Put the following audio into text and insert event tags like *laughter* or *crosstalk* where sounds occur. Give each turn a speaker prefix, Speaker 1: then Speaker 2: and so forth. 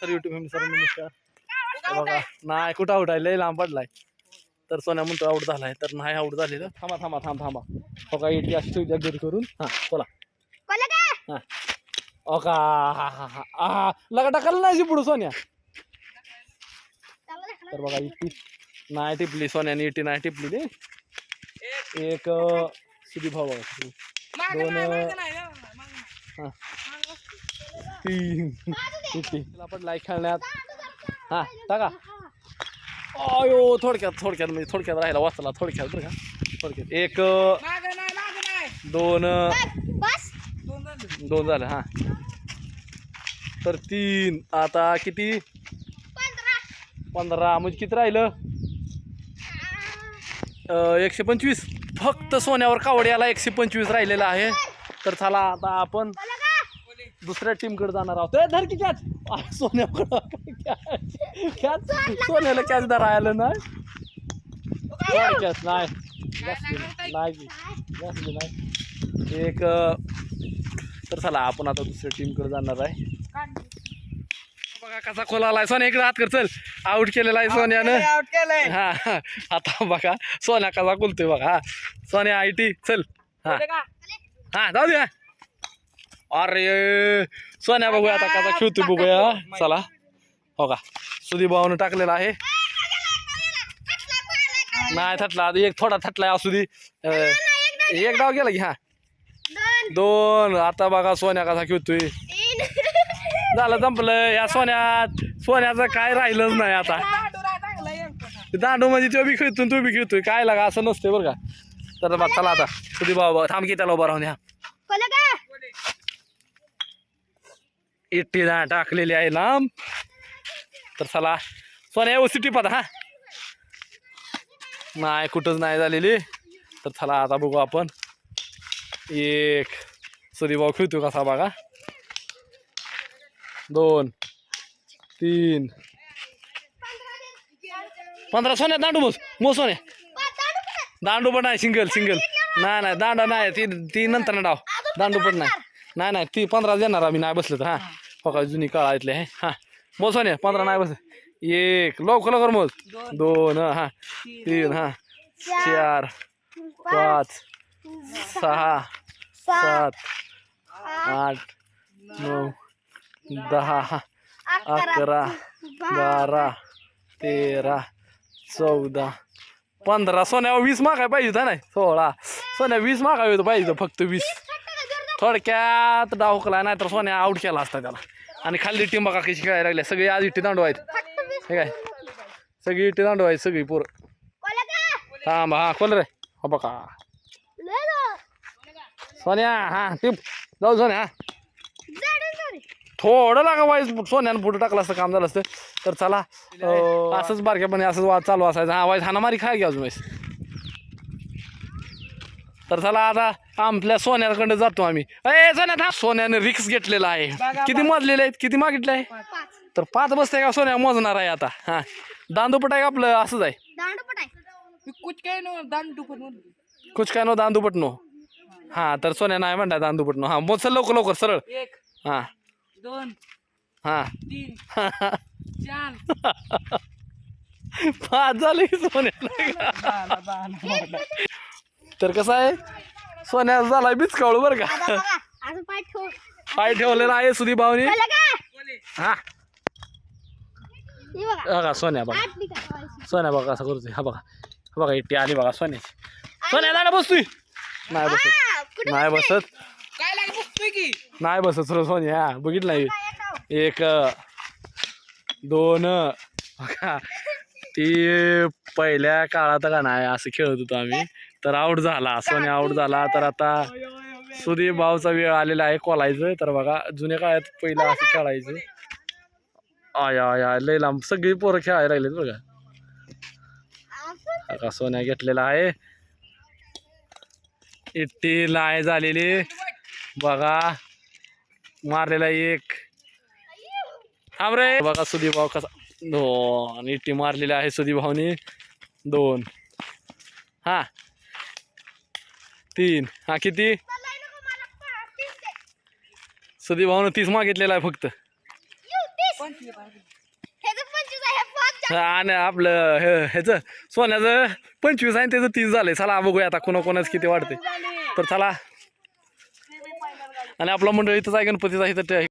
Speaker 1: Sir YouTube family sir नमस्कार। हे बघा नाही कुठं आउट आहे? लय लांब पडलाय. तर सोन्या म्हणतो आउट झालाय. तर नाही आउट झालेलं थांबा थांबा थांब थांबा. हो का इथे अशी घरी करून? हाँ बोला. हाँ. हो का हा हा हा. हा लगा टाकायला नाही पुढं सोन्या. तर बघा नाही टिपली सोन्याने इटी नाही टिपली रे. एक सुधी भाऊ बघा दोन हाँ तीन. इटी आपण लाईक खेळण्यात हां टाका. अयो थोडक्यात थोडक्यात म्हणजे थोडक्यात राहिला वाचला थोडक्यात बरं का. थोडक्यात. एक दोन
Speaker 2: बस
Speaker 1: दोन झालं. हां. तर तीन आता किती?
Speaker 2: पंधरा.
Speaker 1: म्हणजे किती राहिलं? एकशे पंचवीस. फक्त सोन्यावर कावड्याला एकशे पंचवीस राहिलेलं आहे. तर चला आता आपण दुसऱ्या टीमकडे जाणार आहोत. ए, धर की कॅच सोन्याकडं कॅच सोन्याला कॅच नाही. कॅच नाही. नाही. एक तर चला आपण आता दुसऱ्या टीमकडे जाणार आहे. बघा कसा खोला आलाय. सोन्या इकडे हात कर चल. आउट केलेला आहे सोन्यानं. हा हा. आता बघा सोन्या कसा बोलतोय बघा. हा सोन्या आय टी चल. हा. हा जाऊ द्या. अरे सोन्या बघूया आता कसा खेळतोय बघूया. चला. हो का? सुदीप भाऊन टाकलेला आहे. नाही थटला. आता एक थोडा थटला असू दे. एक डाव गेला की हा.
Speaker 2: दोन.
Speaker 1: आता बघा सोन्या कसा खेळतोय. झालं संपलं. या सोन्यात सोन्याचं काय राहिलंच नाही आता. दांडू म्हणजे तो बी खेळतो तू बी खेळतोय. काय लागा असं नसते बरं का. तर चला आता. सुदीप बाबा थांब की त्याला उभा राहून द्या
Speaker 2: कोला का
Speaker 1: इट्टी ना टाकलेली आहे लांब. तर चला सोन्या या टिप पद हा. नाही कुठंच नाही झालेली. तर चला आता बघू आपण. एक सुदीभाऊ खेळतो कसा बघा. दोन तीन. पंधरा सोन्या दांडू मोस मो सोन्या. दांडू पण नाही सिंगल सिंगल नाही नाही दांडा नाही ती ती नंतर ना डाव. दांडू पण नाही. नाही नाही ती पंधरा देणार आम्ही नाही बसलं तर हां. बघा जुनी काळा इथले हे. हां. मोज सोन्या पंधरा नाही बस. एक लवकर लवकर मोज. दोन हां तीन हां. चार पाच सहा सात आठ नऊ दहा अकरा बारा तेरा चौदा पंधरा. सोन्या वीस मागाय पाहिजे होता नाही? सोळा. सोन्या वीस मागावी होतं पाहिजे होतं फक्त वीस. थोडक्यात डाव हुकला नाही तर सोन्या आउट केला असता त्याला. आणि खाल्ली टीम बघा कशी खेळायला लागल्या सगळी आज इट्टी दांडू आहेत. हे काय? सगळी इट्टी दांडू आहेत सगळी पोरं. थांब हा खोल रे. हो बघा. सोन्या हा टिप जाऊ सोन्या हा. थोडं लागा वाईस सोन्यानं पुढे टाकलं असतं काम झालं असतं. तर चला असंच बारक्यापणे असंच वाद चालू असायचं. हा वाईस हाणामारी खाय की अजून वाईस. तर चला आता आपल्या सोन्याकडे जातो आम्ही. अय सोन्या थांब. सोन्याने रिक्स घेतलेला आहे. किती मोजलेले आहेत? किती मागितले आहे? तर पाच बसते का सोन्या? मोजणार आहे आता. हा. दांदूपट आहे का आपलं? असंच आहे.
Speaker 3: कुछ काय नो दान दुपटमध्ये
Speaker 1: कुछ काय नो दांदूपट नो हा तर सोन्या नाही म्हणता दांदूपट नो हा मोज लवकर लवकर सरळ.
Speaker 3: एक.
Speaker 1: हा.
Speaker 3: दोन.
Speaker 1: हा.
Speaker 3: तीन. *laughs* चार.
Speaker 1: पाच झाले सोन्या तर कसं आहे? सोन्या झाला बिचकावळ बरं का.
Speaker 2: बघा अजून पाय ठेव.
Speaker 1: पाय ठेवलेला आहे सुधी भावनी
Speaker 2: का?
Speaker 1: हा.
Speaker 2: हे बघा.
Speaker 1: बघा सोन्या बघा.
Speaker 2: निघा.
Speaker 1: सोन्या बघा कसं करतोय हा बघा. हा बघा इट्टी आली बघा सोन्याची सोन्या दादा बसतोय. नाही बसत.
Speaker 2: हा,
Speaker 1: नाही बसत.
Speaker 3: काय लागे बघतोय की?
Speaker 1: नाही बसत सुरू सोन्या. हा बघितलं नाही.
Speaker 2: काय
Speaker 1: एक दोन बघा. ती पहिल्या काळात का नाही असं खेळत होतो आम्ही. तर आऊट झाला. सोन्या आऊट झाला. तर आता सुदीप भाऊचा वेळ आलेला आहे कोलायचं तर बघा जुन्या काळात पहिलं असं खेळायचं. आय आय आय लय लांब. सगळी पोरं खेळायला लागलेत बघा. का सोन्या घेतलेला आहे. इट्टी लाय झालेली. बघा मारलेला एक. थांब रे. बघा सुदीप भाऊ कसा हो, दोन इट्टी मारलेली आहे सुदीप भाऊनी. दोन. हा. तीन. हा किती? सुदीप भाऊन तीस मागितलेला आहे फक्त. हा, आणि आपलं हे- ह्याचं सोन्याचं पंचवीस आहे त्याचं तीस झालंय. चला बघूया आता कोणाकोणाच किती वाढते तर चला. आणि आपला मंडळ इथंच आहे गणपतीचा इथं